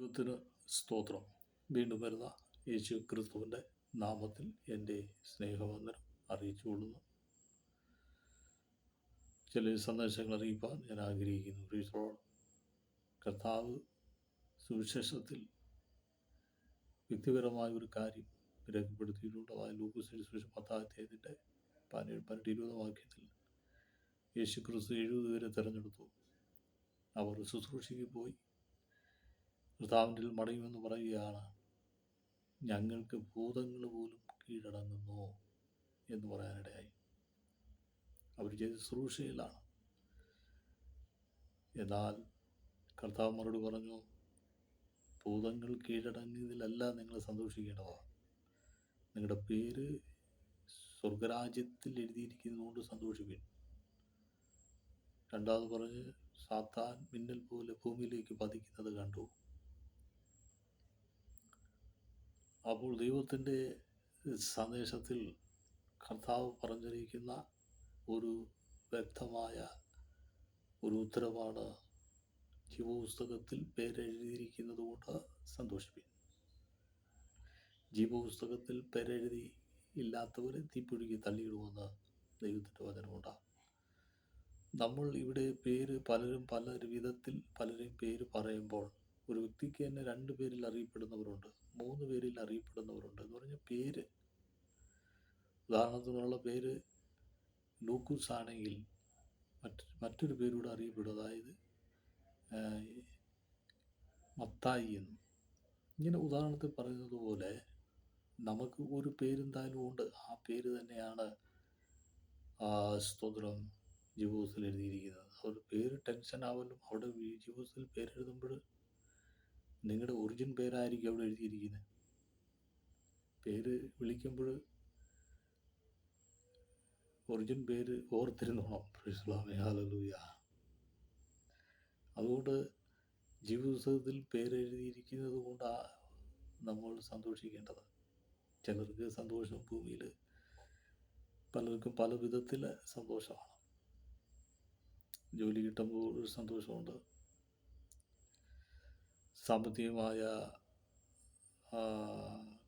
ദൈവത്തിന് സ്തോത്രം. വീണ്ടും വരുന്ന യേശു ക്രിസ്തുവിന്റെ നാമത്തിൽ എന്റെ സ്നേഹവന്ദനം അറിയിച്ചു കൊള്ളുന്നു. ചില സന്ദേശങ്ങൾ അറിയിപ്പാൻ ഞാൻ ആഗ്രഹിക്കുന്നു. പ്രീസോൾ കർത്താവ് സുവിശേഷത്തിൽ വ്യക്തിപരമായ ഒരു കാര്യം രേഖപ്പെടുത്തിയിട്ടുണ്ട്. അതായത് ലൂക്കോസ് സുവിശേഷം പത്താമത്തേതിന്റെ പതിനേഴ് പതിനെട്ട് ഇരുപത് വാക്യത്തിൽ യേശു ക്രിസ്തു എഴുപത് പേരെ തിരഞ്ഞെടുത്തു. അവർ ശുശ്രൂഷയ്ക്ക് പോയി. കർത്താവിന്റെ മടങ്ങുമെന്ന് പറയുകയാണ്. ഞങ്ങൾക്ക് ഭൂതങ്ങൾ പോലും കീഴടങ്ങുന്നു എന്ന് പറയാനിടയായി. അവർ ചെയ്ത ശുശ്രൂഷയിലാണ് എന്നാൽ കർത്താവ് മറുപടി പറഞ്ഞു ഭൂതങ്ങൾ കീഴടങ്ങിയതിലല്ല നിങ്ങൾ സന്തോഷിക്കേണ്ടത്. നിങ്ങളുടെ പേര് സ്വർഗരാജ്യത്തിൽ എഴുതിയിരിക്കുന്നതുകൊണ്ട് സന്തോഷിപ്പിൻ. രണ്ടാമത് പറഞ്ഞ് സാത്താൻ മിന്നൽ പോലെ ഭൂമിയിലേക്ക് പതിക്കുന്നത് കണ്ടു. അപ്പോൾ ദൈവത്തിന്റെ സന്ദേശത്തിൽ കർത്താവ് പറഞ്ഞിരിക്കുന്ന ഒരു വ്യക്തമായ ഒരു ഉത്തരവാണ് ജീവപുസ്തകത്തിൽ പേരെഴുതിയിരിക്കുന്നത് കൊണ്ട് സന്തോഷിപ്പിക്കും ജീവപുസ്തകത്തിൽ പേരെഴുതി ഇല്ലാത്തവരെ തീപ്പൊഴുകി തള്ളിയിടുമെന്ന് ദൈവത്തിന്റെ വചനമുണ്ടാകും. നമ്മൾ ഇവിടെ പേര് പലരും പല വിധത്തിൽ പലരും പേര് പറയുമ്പോൾ ഒരു വ്യക്തിക്ക് തന്നെ രണ്ട് പേരിൽ അറിയപ്പെടുന്നവരുണ്ട്. മൂന്ന് പേരിൽ അറിയപ്പെടുന്നവരുണ്ട്. എന്ന് പറഞ്ഞ പേര്. ഉദാഹരണത്തിനുള്ള പേര് ലൂക്കൂസ് ആണെങ്കിൽ മറ്റ് മറ്റൊരു പേരൂടെ അറിയപ്പെടും. അതായത് മത്തായി എന്നും. ഇങ്ങനെ ഉദാഹരണത്തിൽ പറയുന്നത് പോലെ നമുക്ക് ഒരു പേരെന്തായാലും ഉണ്ട്. ആ പേര് തന്നെയാണ് സ്തോത്രം ജീവിതത്തിൽ എഴുതിയിരിക്കുന്നത്. ഒരു പേര് ടെൻഷൻ ആവലും അവിടെ ജീവിതത്തിൽ പേരെഴുതുമ്പോൾ നിങ്ങളുടെ ഒറിജിൻ പേരായിരിക്കും അവിടെ എഴുതിയിരിക്കുന്നത് പേര് വിളിക്കുമ്പോൾ ഒറിജിൻ പേര് ഓർത്തിരുന്നോണം. ഇസ്ലാമി അതുകൊണ്ട് ജീവിതത്തിൽ പേരെഴുതിയിരിക്കുന്നത് കൊണ്ടാണ് നമ്മൾ സന്തോഷിക്കേണ്ടത്. ചിലർക്ക് സന്തോഷം ഭൂമിയിൽ പലർക്കും പല വിധത്തിൽ സന്തോഷമാണ്. ജോലി കിട്ടുമ്പോൾ ഒരു സന്തോഷമുണ്ട്. സാമ്പത്തികമായ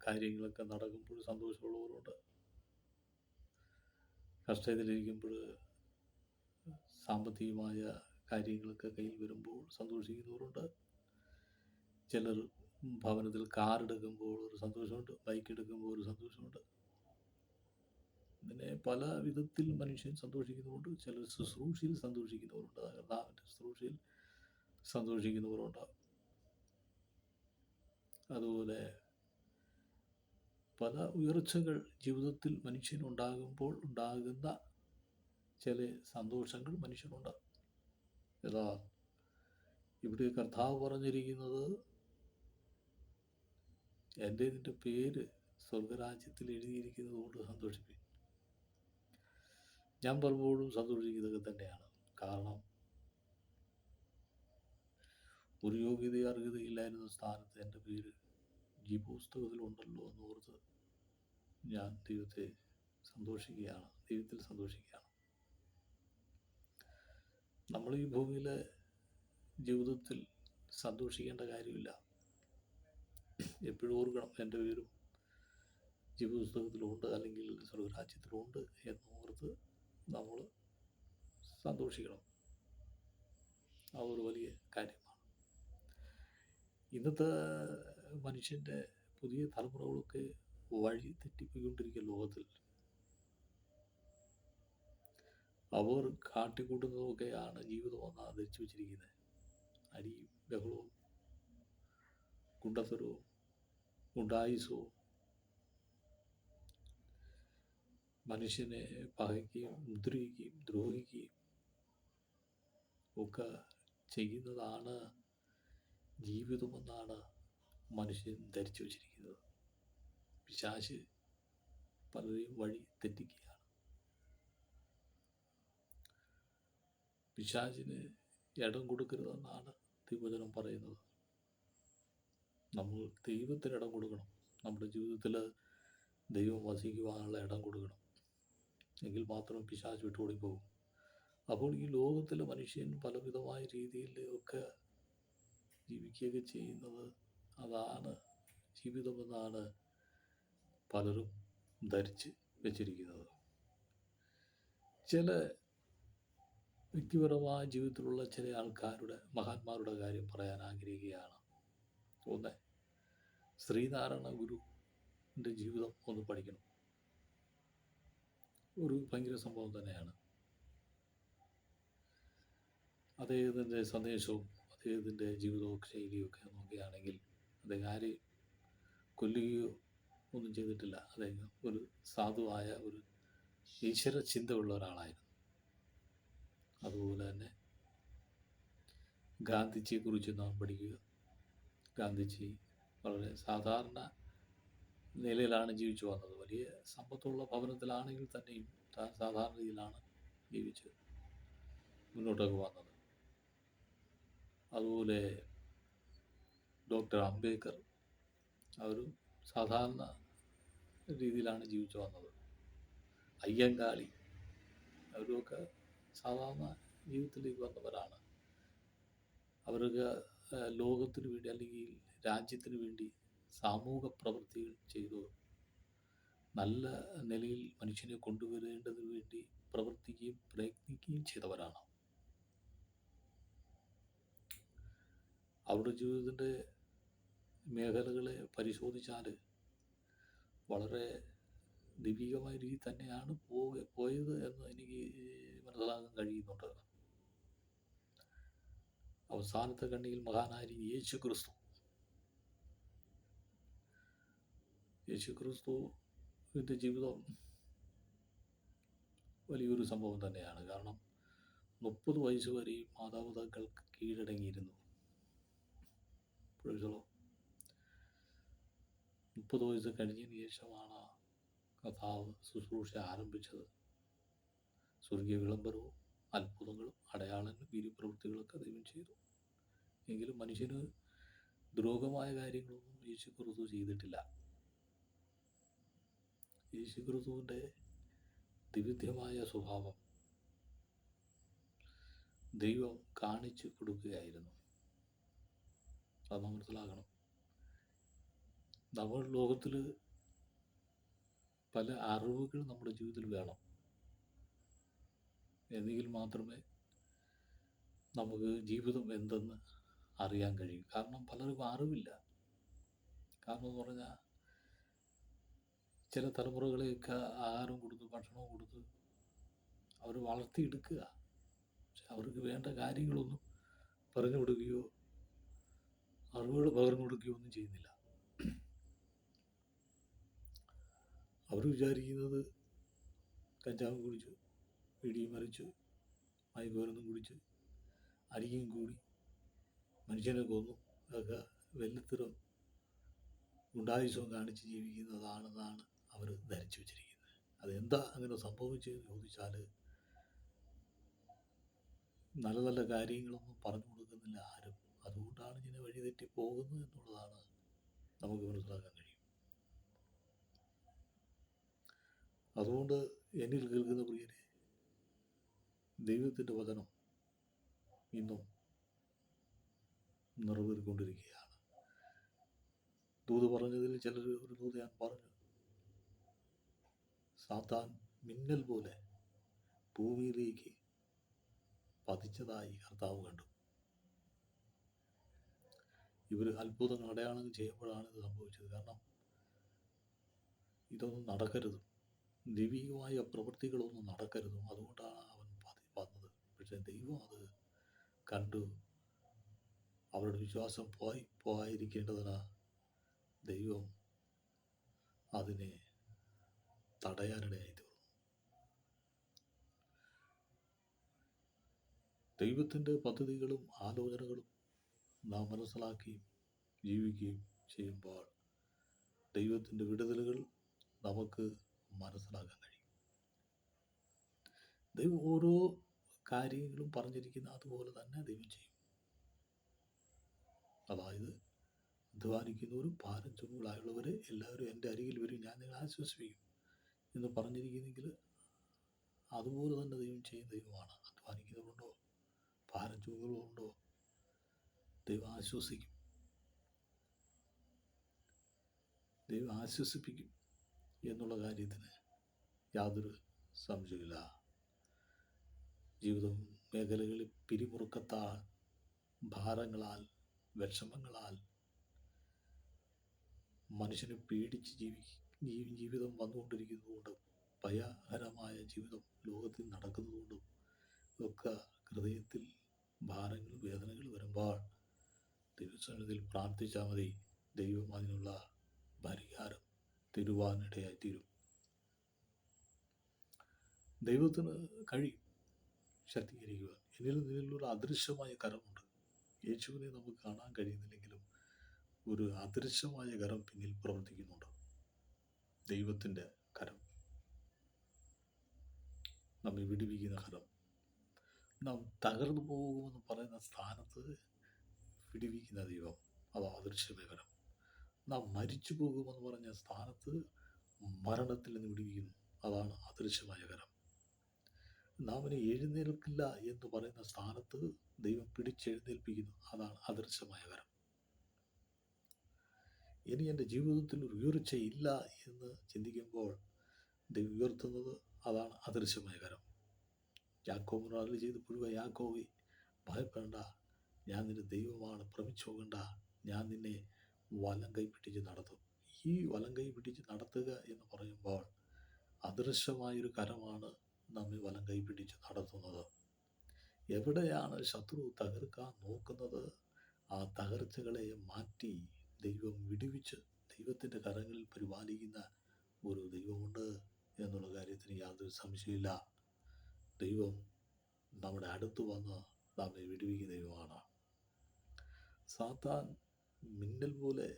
കാര്യങ്ങളൊക്കെ നടക്കുമ്പോൾ സന്തോഷമുള്ളവരുണ്ട് കഷ്ടത്തിലിരിക്കുമ്പോൾ സാമ്പത്തികമായ കാര്യങ്ങളൊക്കെ കയ്യിൽ വരുമ്പോൾ സന്തോഷിക്കുന്നവരുണ്ട്. ചിലർ ഭവനത്തിൽ കാർ എടുക്കുമ്പോൾ ഒരു സന്തോഷമുണ്ട് ബൈക്ക് എടുക്കുമ്പോൾ ഒരു സന്തോഷമുണ്ട്. ഇങ്ങനെ പല വിധത്തിൽ മനുഷ്യൻ സന്തോഷിക്കുന്നവരുണ്ട് ചിലർ ശുശ്രൂഷയിൽ സന്തോഷിക്കുന്നവരുണ്ട്. കർത്താവിന്റെ ശുശ്രൂഷയിൽ സന്തോഷിക്കുന്നവരുണ്ടാകും അതുപോലെ പല ഉയർച്ചകൾ ജീവിതത്തിൽ മനുഷ്യനുണ്ടാകുമ്പോൾ ഉണ്ടാകുന്ന ചില സന്തോഷങ്ങൾ മനുഷ്യനുണ്ട്. ഏതാ ഇവിടെ കർത്താവ് പറഞ്ഞിരിക്കുന്നത് എന്റെ ഇതിന്റെ പേര് സ്വർഗരാജ്യത്തിൽ എഴുതിയിരിക്കുന്നത് കൊണ്ട് സന്തോഷിപ്പിക്കും ഞാൻ പലപ്പോഴും സന്തോഷിക്കുന്നത് തന്നെയാണ്. കാരണം ഒരു യോഗ്യത അർഹതയില്ലായിരുന്ന സ്ഥാനത്ത് എന്റെ പേര് ഈ പുസ്തകത്തിലുണ്ടല്ലോ എന്നോർത്ത് ഞാൻ ദൈവത്തെ സന്തോഷിക്കുകയാണ് ദൈവത്തിൽ സന്തോഷിക്കുകയാണ്. നമ്മൾ ഈ ഭൂമിയിലെ ജീവിതത്തിൽ സന്തോഷിക്കേണ്ട കാര്യമില്ല. എപ്പോഴും ഓർക്കണം എന്റെ പേരും ജീവപുസ്തകത്തിലുണ്ട് അല്ലെങ്കിൽ സ്വർഗരാജ്യത്തിലുണ്ട് എന്നോർത്ത് നമ്മൾ സന്തോഷിക്കണം. ആ ഒരു വലിയ കാര്യമാണ് ഇന്നത്തെ മനുഷ്യന്റെ പുതിയ തലമുറകളൊക്കെ വഴി തെറ്റിപ്പോയിക്കൊണ്ടിരിക്കുക ലോകത്തിൽ. അവർ കാട്ടിക്കൂട്ടുന്നതൊക്കെയാണ് ജീവിതമെന്നാണ് ധരിച്ചു വച്ചിരിക്കുന്നത്. അരി ബഹളവും കുണ്ടത്തരവും ഗുണ്ടായുസവും. മനുഷ്യനെ പകയ്ക്കുകയും മുദ്രിക്കുകയും ദ്രോഹിക്കുകയും ഒക്കെ ചെയ്യുന്നതാണ് ജീവിതമെന്നാണ് മനുഷ്യൻ ധരിച്ചു വച്ചിരിക്കുന്നത്. പിശാശ് പലരെയും വഴി തെറ്റിക്കുകയാണ്. പിശാചിന് ഇടം കൊടുക്കരുതെന്നാണ് തിരുവചനം പറയുന്നത്. നമ്മൾ ദൈവത്തിന് ഇടം കൊടുക്കണം. നമ്മുടെ ജീവിതത്തിൽ ദൈവം വസിക്കുവാനുള്ള ഇടം കൊടുക്കണം. എങ്കിൽ മാത്രം പിശാച് വിട്ടുകൂടി പോകും. അപ്പോൾ ഈ ലോകത്തിലെ മനുഷ്യൻ പലവിധമായ രീതിയിൽ ഒക്കെ ജീവിക്കുകയൊക്കെ ചെയ്യുന്നത് അതാണ് ജീവിതമെന്നാണ് പലരും ധരിച്ച് വെച്ചിരിക്കുന്നത്. ചില വ്യക്തിപരമായ ജീവിതത്തിലുള്ള ചില ആൾക്കാരുടെ മഹാന്മാരുടെ കാര്യം പറയാൻ ആഗ്രഹിക്കുകയാണ്. ഒന്ന് ശ്രീനാരായണ ഗുരുവിന്റെ ജീവിതം ഒന്ന് പഠിക്കണം. ഒരു ഭയങ്കര സംഭവം തന്നെയാണ്. അദ്ദേഹത്തിന്റെ സന്ദേശവും അദ്ദേഹത്തിന്റെ ജീവിതവും ശൈലിയൊക്കെ നോക്കുകയാണെങ്കിൽ അദ്ദേഹം ആരെയും കൊല്ലുകയോ ഒന്നും ചെയ്തിട്ടില്ല. അദ്ദേഹം ഒരു സാധുവായ ഒരു ഈശ്വര ചിന്തയുള്ള ഒരാളായിരുന്നു. അതുപോലെ തന്നെ ഗാന്ധിജിയെക്കുറിച്ച് നാം പഠിക്കുക. ഗാന്ധിജി വളരെ സാധാരണ നിലയിലാണ് ജീവിച്ചു വന്നത്. വലിയ സമ്പത്തുള്ള ഭവനത്തിലാണെങ്കിൽ തന്നെയും സാധാരണ രീതിയിലാണ് ജീവിച്ച് മുന്നോട്ടൊക്കെ വന്നത്. അതുപോലെ ഡോക്ടർ അംബേദ്കർ അവരും സാധാരണ രീതിയിലാണ് ജീവിച്ചു വന്നത്. അയ്യങ്കാളി അവരുമൊക്കെ സാധാരണ ജീവിതത്തിലേക്ക് വന്നവരാണ്. അവർക്ക് ലോകത്തിന് വേണ്ടി അല്ലെങ്കിൽ രാജ്യത്തിന് വേണ്ടി സാമൂഹ പ്രവൃത്തികൾ ചെയ്തു. നല്ല നിലയിൽ മനുഷ്യനെ കൊണ്ടുവരേണ്ടതിന് വേണ്ടി പ്രവർത്തിക്കുകയും പ്രയത്നിക്കുകയും ചെയ്തവരാണ്. അവരുടെ ജീവിതത്തിന്റെ മേഖലകളെ പരിശോധിച്ചാൽ വളരെ ദൈവികമായ രീതിയിൽ തന്നെയാണ് പോക പോയത് എന്ന് എനിക്ക് മനസ്സിലാക്കാൻ കഴിയുന്നുണ്ട്. അവസാനത്തെ കണ്ണിയിൽ മഹാനായി യേശു ക്രിസ്തു യേശു ക്രിസ്തുവിന്റെ ജീവിതം വലിയൊരു സംഭവം തന്നെയാണ്. കാരണം മുപ്പത് വയസ്സ് വരെയും മാതാപിതാക്കൾക്ക് കീഴടങ്ങിയിരുന്നു. പ്രൈസലോ മുപ്പത് വയസ്സ് കഴിഞ്ഞതിന് ശേഷമാണ് കഥാവ് ശുശ്രൂഷ ആരംഭിച്ചത്. സ്വർഗീയ വിളംബരവും അത്ഭുതങ്ങളും അടയാളങ്ങളും വീര്യപ്രവൃത്തികളൊക്കെ ദൈവം ചെയ്തു. എങ്കിലും മനുഷ്യന് ദ്രോഹമായ കാര്യങ്ങളൊന്നും യേശു ചെയ്തിട്ടില്ല. യേശു ക്രിസ്തുവിന്റെ സ്വഭാവം ദൈവം കാണിച്ചു കൊടുക്കുകയായിരുന്നു. അത് നാം മനസ്സിലാക്കണം നമ്മൾ ലോകത്തിൽ പല അറിവുകൾ നമ്മുടെ ജീവിതത്തിൽ വേണം. എന്നെങ്കിൽ മാത്രമേ നമുക്ക് ജീവിതം എന്തെന്ന് അറിയാൻ കഴിയും. കാരണം പലർക്കും അറിവില്ല. കാരണം എന്ന് പറഞ്ഞാൽ ചില തലമുറകളെയൊക്കെ ആഹാരം കൊടുത്ത് ഭക്ഷണവും കൊടുത്ത് അവർ വളർത്തിയെടുക്കുക. പക്ഷെ അവർക്ക് വേണ്ട കാര്യങ്ങളൊന്നും പറഞ്ഞു കൊടുക്കുകയോ അറിവുകൾ പകർന്നു കൊടുക്കുകയോ ഒന്നും ചെയ്യുന്നില്ല. അവർ വിചാരിക്കുന്നത് കഞ്ചാവ് കുടിച്ചു പിടിയും മറിച്ചു മയക്കുമരുന്നും കുടിച്ച് അരിയും കൂടി മനുഷ്യനെ കൊന്നു. ഒക്കെ വെല്ലത്തിലും ഗുണ്ടായുസവും കാണിച്ച് ജീവിക്കുന്നതാണെന്നാണ് അവർ ധരിച്ചു വെച്ചിരിക്കുന്നത്. അതെന്താ അങ്ങനെ സംഭവിച്ചതെന്ന് ചോദിച്ചാൽ നല്ല നല്ല കാര്യങ്ങളൊന്നും പറഞ്ഞു കൊടുക്കുന്നില്ല ആരും. അതുകൊണ്ടാണ് ഇങ്ങനെ വഴിതെറ്റി പോകുന്നത് എന്നുള്ളതാണ് നമുക്ക് മനസ്സിലാക്കാൻ കഴിയും. അതുകൊണ്ട് എന്നിൽ കേൾക്കുന്ന പ്രിയരെ ദൈവത്തിന്റെ വചനം ഇന്നും നിറവേറിക്കൊണ്ടിരിക്കുകയാണ്. ദൂത് പറഞ്ഞതിൽ ചിലർ ഒരു ദൂത് ഞാൻ പറഞ്ഞു സാത്താൻ മിന്നൽ പോലെ ഭൂമിയിലേക്ക് പതിച്ചതായി കർത്താവ് കണ്ടു. ഇവർ അത്ഭുതങ്ങൾ അടയാളങ്ങൾ ചെയ്യുമ്പോഴാണ് ഇത് സംഭവിച്ചത്. കാരണം ഇതൊന്നും നടക്കരുത്. ദൈവികമായ പ്രവൃത്തികളൊന്നും നടക്കരുതും. അതുകൊണ്ടാണ് അവൻ വന്നത്. പക്ഷെ ദൈവം അത് കണ്ടു. അവരുടെ വിശ്വാസം പോയി പോയിരിക്കേണ്ടതിന് ദൈവം അതിനെ തടയാനിടയായി തീർന്നു ദൈവത്തിന്റെ പദ്ധതികളും ആലോചനകളും നാം മനസ്സിലാക്കുകയും ജീവിക്കുകയും ചെയ്യുമ്പോൾ ദൈവത്തിന്റെ വിടുതലുകൾ നമുക്ക് മനസ്സിലാക്കാൻ കഴിയും. ദൈവം ഓരോ കാര്യങ്ങളും പറഞ്ഞിരിക്കുന്ന അതുപോലെ തന്നെ ദൈവം ചെയ്യും. അതായത് അധ്വാനിക്കുന്നവരും ഭാരം ചുമകളായുള്ളവരെ എല്ലാവരും എന്റെ അരികിൽ വരും ഞാൻ നിങ്ങളെ ആശ്വസിപ്പിക്കും എന്ന് പറഞ്ഞിരിക്കുന്നെങ്കിൽ അതുപോലെ തന്നെ ദൈവം ചെയ്യുന്ന ദൈവമാണ്. അധ്വാനിക്കുന്നവരുണ്ടോ? ഭാരം ചുമകളുണ്ടോ ദൈവം ആശ്വസിക്കും. ദൈവം ആശ്വസിപ്പിക്കും എന്നുള്ള കാര്യത്തിന് യാതൊരു സംശയമില്ല ജീവിതം മേഖലകളിൽ പിരിമുറുക്കത്താൽ ഭാരങ്ങളാൽ വിഷമങ്ങളാൽ മനുഷ്യനെ പേടിച്ച് ജീവി ജീവിതം വന്നുകൊണ്ടിരിക്കുന്നതുകൊണ്ടും ഭയകരമായ ജീവിതം ലോകത്തിൽ നടക്കുന്നതുകൊണ്ടും ഒക്കെ ഹൃദയത്തിൽ ഭാരങ്ങൾ വേദനകൾ വരുമ്പോൾ ദൈവസന്നിധിയിൽ പ്രാർത്ഥിച്ചാൽ മതി. ദൈവം അതിനുള്ള പരിഹാരം തരുവാനിടയായിത്തീരും. ദൈവത്തിന് കഴിയും ശക്തീകരിക്കുക എന്നിൽ നിന്നിലുള്ള അദൃശ്യമായ കരമുണ്ട്. യേശുവിനെ നമുക്ക് കാണാൻ കഴിയുന്നില്ലെങ്കിലും ഒരു അദൃശ്യമായ കരം പിന്നിൽ പ്രവർത്തിക്കുന്നുണ്ട്. ദൈവത്തിന്റെ കരം. നമ്മെ വിടിവിക്കുന്ന കരം. നാം തകർന്നു പോകുമെന്ന് പറയുന്ന സ്ഥാനത്ത് വിടിവിക്കുന്ന ദൈവം. അത് അദൃശ്യമായ കരം നാം മരിച്ചു പോകുമെന്ന് പറഞ്ഞ സ്ഥാനത്ത് മരണത്തിൽ നിന്ന് വിടിവിക്കുന്നു അതാണ് അദൃശ്യമായ നാം ഇനി എഴുന്നേൽക്കില്ല എന്ന് പറയുന്ന സ്ഥാനത്ത് ദൈവം പിടിച്ചെഴുന്നേൽപ്പിക്കുന്നു. അതാണ് അദൃശ്യമായ കരം ഇനി എന്റെ ജീവിതത്തിൽ ഒരു ഉയർച്ചയില്ല എന്ന് ചിന്തിക്കുമ്പോൾ ദൈവം ഉയർത്തുന്നത് അതാണ് അദൃശ്യമായ കരം യാക്കോബിനോട് ചെയ്ത് പുഴുവ യാക്കോവി ഭയപ്പെടേണ്ട. ഞാൻ നിന്റെ ദൈവമാണ് ഭ്രമിച്ചോകണ്ട ഞാൻ നിന്നെ വലം കൈ പിടിച്ച് നടത്തും. ഈ വലം കൈ പിടിച്ച് നടത്തുക എന്ന് പറയുമ്പോൾ അദൃശ്യമായൊരു കരമാണ് നമ്മെ വലം കൈ പിടിച്ച് നടത്തുന്നത്. എവിടെയാണ് ശത്രു തകർക്കാൻ നോക്കുന്നത്? ആ തകർച്ചകളെ മാറ്റി ദൈവം വിടുവിച്ച് ദൈവത്തിന്റെ കരങ്ങളിൽ പരിപാലിക്കുന്ന ഒരു ദൈവമുണ്ട് എന്നുള്ള കാര്യത്തിന് യാതൊരു സംശയമില്ല ദൈവം നമ്മുടെ അടുത്ത് വന്ന് നമ്മെ വിടുവിക്കുന്ന ദൈവമാണ്. സാത്താൻ മിന്നൽ പോലെ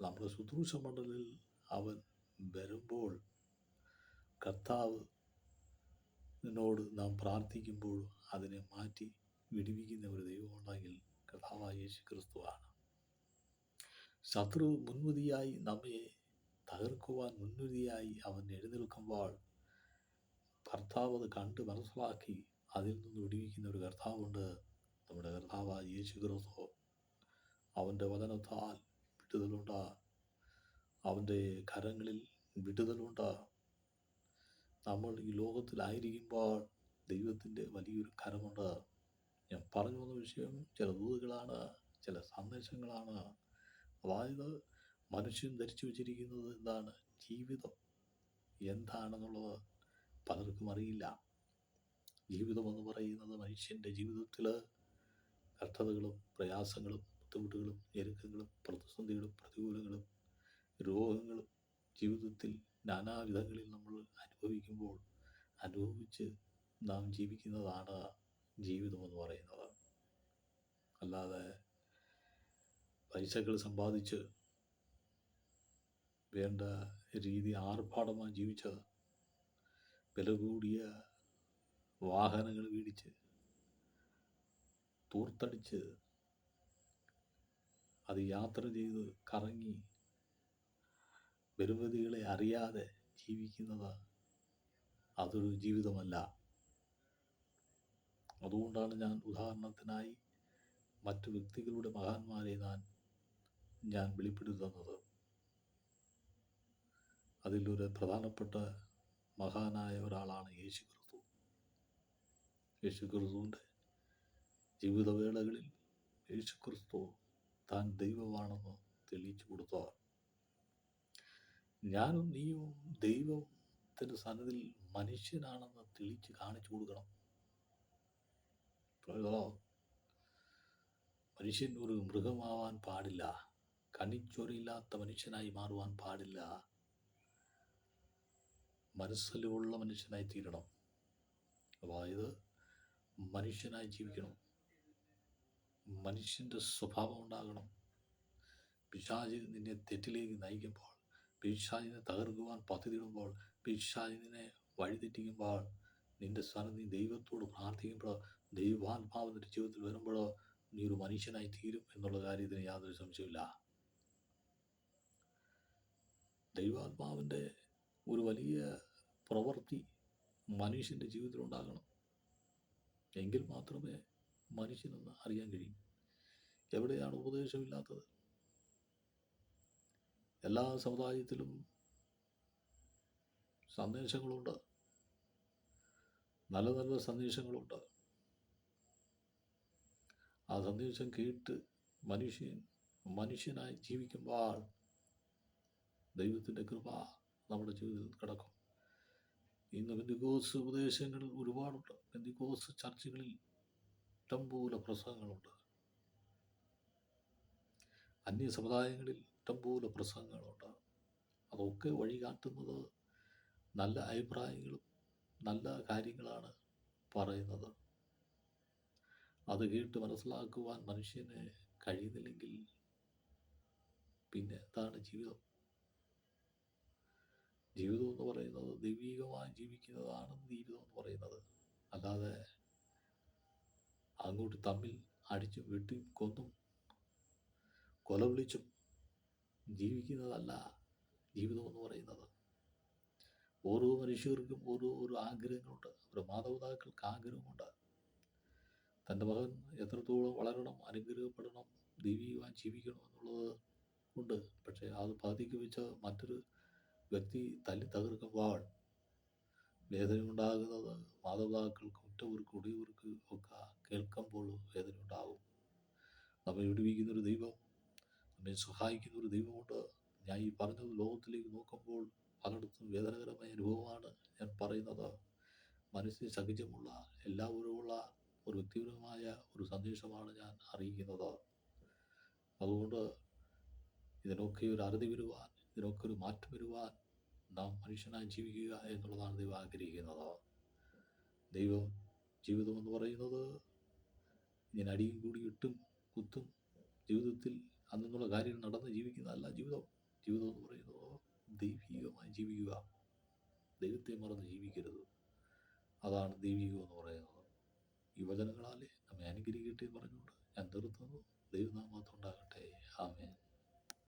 നമ്മുടെ ശുശ്രൂഷ മണ്ഡലിൽ അവൻ വരുമ്പോൾ കർത്താവ് നിന്നോട് നാം പ്രാർത്ഥിക്കുമ്പോൾ അതിനെ മാറ്റി വിടിവിക്കുന്ന ഒരു ദൈവമുണ്ടെങ്കിൽ കർത്താവായ യേശു ക്രിസ്തുവാണ് ശത്രു മുൻവിധിയായി നമ്മെ തകർക്കുവാൻ മുൻവിധിയായി അവൻ എഴുന്നേൽക്കുമ്പോൾ കർത്താവ് അത് കണ്ട് മനസ്സിലാക്കി അതിൽ നിന്ന് വിടിവിക്കുന്ന ഒരു കർത്താവുണ്ട് നമ്മുടെ കർത്താവായ യേശു ക്രിസ്തു. അവന്റെ വചനത്താൽ വിടുതലുണ്ട്. അവന്റെ കരങ്ങളിൽ വിടുതലുണ്ട്. നമ്മൾ ഈ ലോകത്തിലായിരിക്കുമ്പോൾ ദൈവത്തിന്റെ വലിയൊരു കരമുണ്ട്. ഞാൻ പറഞ്ഞു വന്ന വിഷയം ചില ദൂതുകളാണ് ചില സന്ദേശങ്ങളാണ്. അതായത് മനുഷ്യൻ ധരിച്ചു വച്ചിരിക്കുന്നത് എന്താണ്? ജീവിതം. എന്താണെന്നുള്ളത് പലർക്കും അറിയില്ല. ജീവിതം എന്ന് പറയുന്നത് മനുഷ്യന്റെ ജീവിതത്തിൽ കഷ്ടതകളും പ്രയാസങ്ങളും ബുദ്ധിമുട്ടുകളും ഞെരുക്കങ്ങളും പ്രതിസന്ധികളും പ്രതികൂലങ്ങളും രോഗങ്ങളും ജീവിതത്തിൽ നാനാവിധങ്ങളിൽ നമ്മൾ അനുഭവിക്കുമ്പോൾ അനുഭവിച്ച് നാം ജീവിക്കുന്നതാണ് ജീവിതം എന്ന് പറയുന്നത്. അല്ലാതെ പൈസകൾ സമ്പാദിച്ച് വേണ്ട രീതി ആർഭാടമായി ജീവിച്ച് വില കൂടിയ വാഹനങ്ങൾ മേടിച്ച് തൂർത്തടിച്ച് അത് യാത്ര ചെയ്ത് കറങ്ങി പരിമിതികളെ അറിയാതെ ജീവിക്കുന്നത് അതൊരു ജീവിതമല്ല. അതുകൊണ്ടാണ് ഞാൻ ഉദാഹരണത്തിനായി മറ്റു വ്യക്തികളുടെ മഹാന്മാരെ ഞാൻ ഞാൻ വെളിപ്പെടുത്തുന്നത്. അതിലൊരു പ്രധാനപ്പെട്ട മഹാനായ ഒരാളാണ് യേശു ക്രിസ്തു യേശു ക്രിസ്തുവിന്റെ ജീവിതവേളകളിൽ യേശു ക്രിസ്തു താൻ ദൈവമാണെന്ന് തെളിയിച്ചു കൊടുത്തവർ. ഞാനും നീയും ദൈവത്തിന്റെ സന്നദ്ധിൽ മനുഷ്യനാണെന്ന് തെളിയിച്ച് കാണിച്ചു കൊടുക്കണം. മനുഷ്യൻ ഒരു മൃഗമാവാൻ പാടില്ല. കണിച്ചൊരില്ലാത്ത മനുഷ്യനായി മാറുവാൻ പാടില്ല. മനസ്സിലുള്ള മനുഷ്യനായി തീരണം. അതായത് മനുഷ്യനായി ജീവിക്കണം. മനുഷ്യന്റെ സ്വഭാവം ഉണ്ടാകണം. പിശാചി നിന്നെ തെറ്റിലേക്ക് നയിക്കുമ്പോൾ പിശാചിനെ തകർക്കുവാൻ പദ്ധതിയിടുമ്പോൾ പിശാചിനെ വഴിതെറ്റിക്കുമ്പോൾ നിന്റെ സ്ഥാനം നീ ദൈവത്തോട് പ്രാർത്ഥിക്കുമ്പോൾ ദൈവാത്മാവ് നിന്റെ ജീവിതത്തിൽ വരുമ്പോഴോ നീ ഒരു മനുഷ്യനായി തീരും എന്നുള്ള കാര്യത്തിന് യാതൊരു സംശയമില്ല ദൈവാത്മാവിന്റെ ഒരു വലിയ പ്രവൃത്തി മനുഷ്യന്റെ ജീവിതത്തിൽ ഉണ്ടാകണം. എങ്കിൽ മാത്രമേ മനുഷ്യനെന്ന് അറിയാൻ കഴിയും. എവിടെയാണ് ഉപദേശമില്ലാത്തത്? എല്ലാ സമുദായത്തിലും സന്ദേശങ്ങളുണ്ട്. നല്ല നല്ല സന്ദേശങ്ങളുണ്ട്. ആ സന്ദേശം കേട്ട് മനുഷ്യൻ മനുഷ്യനായി ജീവിക്കുമ്പോൾ ദൈവത്തിന്റെ കൃപ നമ്മുടെ ജീവിതത്തിൽ കിടക്കും. ഇന്ന് പെന്തിക്കോസ് ഉപദേശങ്ങൾ ഒരുപാടുണ്ട്. പെന്തിക്കോസ് ചർച്ചകളിൽ ഇഷ്ടംപോലെ പ്രസംഗങ്ങളുണ്ട്. അന്യ സമുദായങ്ങളിൽ ഇഷ്ടംപോലെ പ്രസംഗങ്ങളുണ്ട്. അതൊക്കെ വഴികാട്ടുന്നത് നല്ല അഭിപ്രായങ്ങളും നല്ല കാര്യങ്ങളാണ് പറയുന്നത്. അത് കേട്ട് മനസ്സിലാക്കുവാൻ മനുഷ്യന് കഴിയുന്നില്ലെങ്കിൽ പിന്നെ എന്താണ് ജീവിതം? ജീവിതം എന്ന് പറയുന്നത് ദൈവികമായി ജീവിക്കുന്നതാണ് ജീവിതം എന്ന് പറയുന്നത്. അല്ലാതെ അങ്ങോട്ട് തമ്മിൽ അടിച്ചും വെട്ടിയും കൊന്നും. കൊല വിളിച്ചും ജീവിക്കുന്നതല്ല ജീവിതം എന്ന് പറയുന്നത്. ഓരോ മനുഷ്യർക്കും ഓരോ ഓരോ ആഗ്രഹങ്ങളുണ്ട്. അവരുടെ മാതാപിതാക്കൾക്ക് ആഗ്രഹമുണ്ട്. തന്റെ മകൻ എത്രത്തോളം വളരണം അനുഗ്രഹപ്പെടണം ദൈവികമായി ജീവിക്കണം എന്നുള്ളത് ഉണ്ട്. പക്ഷേ അത് പാതിക്ക് വെച്ച മറ്റൊരു വ്യക്തി തല്ലി തകർക്കുമ്പോൾ വേദനയുണ്ടാകുന്നത് മാതാപിതാക്കൾക്ക് ഉറ്റവർക്ക് ഉടയവർക്ക് ഒക്കെ കേൾക്കുമ്പോൾ വേദനയുണ്ടാകും നമ്മെ വിടുവിക്കുന്ന ഒരു ദൈവം നമ്മെ സഹായിക്കുന്ന ഒരു ദൈവമുണ്ട്. ഞാൻ ഈ പറഞ്ഞത് ലോകത്തിലേക്ക് നോക്കുമ്പോൾ പലയിടത്തും വേദനകരമായ അനുഭവമാണ് ഞാൻ പറയുന്നത്. മനസ്സിന് സഹജമുള്ള എല്ലാവരുമുള്ള ഒരു വ്യക്തിപരമായ ഒരു സന്ദേശമാണ് ഞാൻ അറിയിക്കുന്നത്. അതുകൊണ്ട് ഇതിനൊക്കെ ഒരു അറുതി വരുവാൻ ഇതിനൊക്കെ ഒരു മാറ്റം വരുവാൻ നാം മനുഷ്യനായി ജീവിക്കുക എന്നുള്ളതാണ് ദൈവം ആഗ്രഹിക്കുന്നത്. ദൈവം ജീവിതം എന്ന് പറയുന്നത് ഇങ്ങനെ അടിയും കൂടി ഇട്ടും കുത്തും ജീവിതത്തിൽ അന്നുള്ള കാര്യം നടന്ന് ജീവിക്കുന്നതല്ല ജീവിതം. ജീവിതം എന്ന് പറയുന്നത് ദൈവികമായി ജീവിക്കുക. ദൈവത്തെ മറന്ന് ജീവിക്കരുത്. അതാണ് ദൈവികം എന്ന് പറയുന്നത്. ഈ വചനങ്ങളാലേ നമ്മെ അനുഗ്രഹിക്കട്ടെ പറഞ്ഞുകൊണ്ട് ഞാൻ നിർത്തുന്നു. ദൈവനാമത്തുണ്ടാകട്ടെ ആമേൻ.